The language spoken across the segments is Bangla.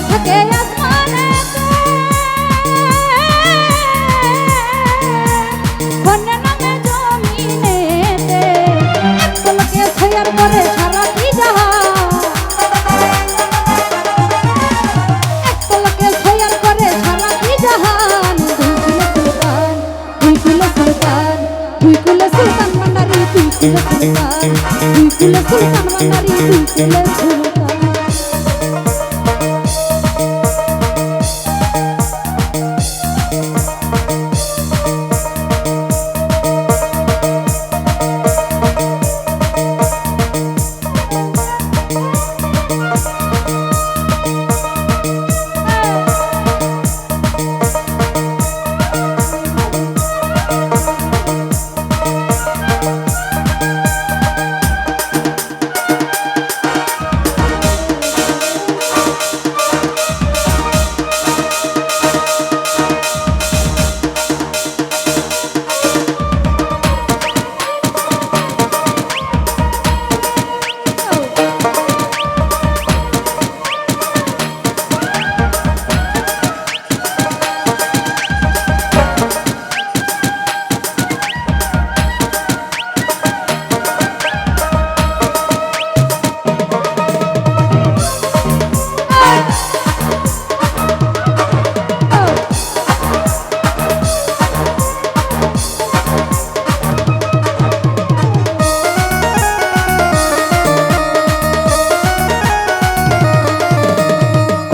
থাকে আসমানে তুই কুলো সুলতান তুই তুই কুলো সুলতান তুই তুই কুলো সুলতান।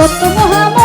সত্য মহাম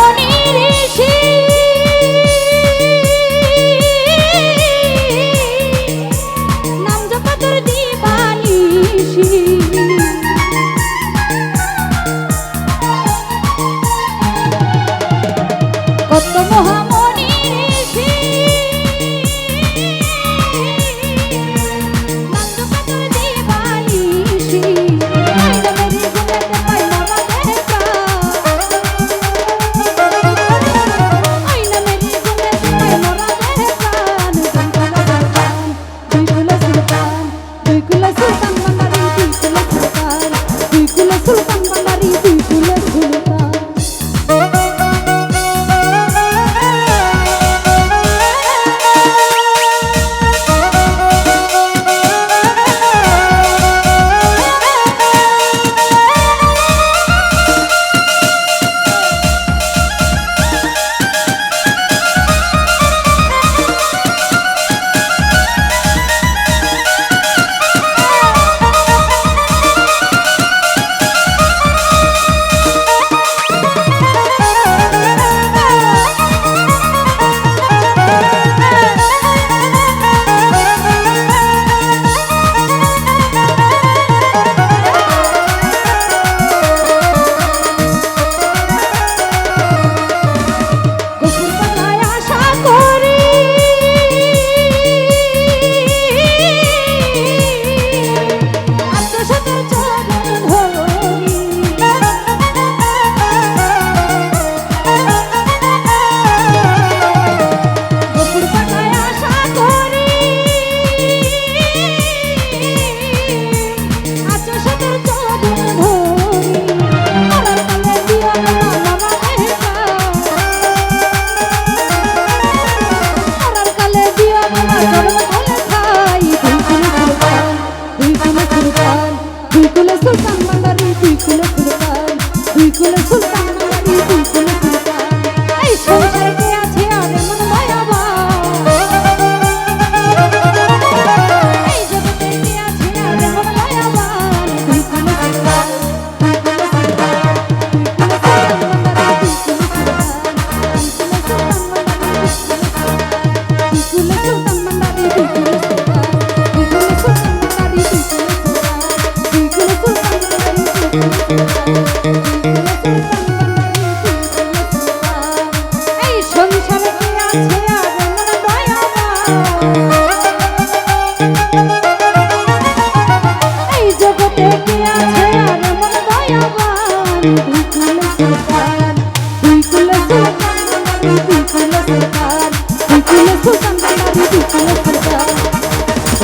박수 한번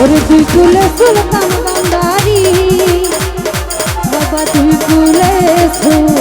ওরে তুই কুলে সুলতান বান্দারি বাবা তুই কুলে সুলতান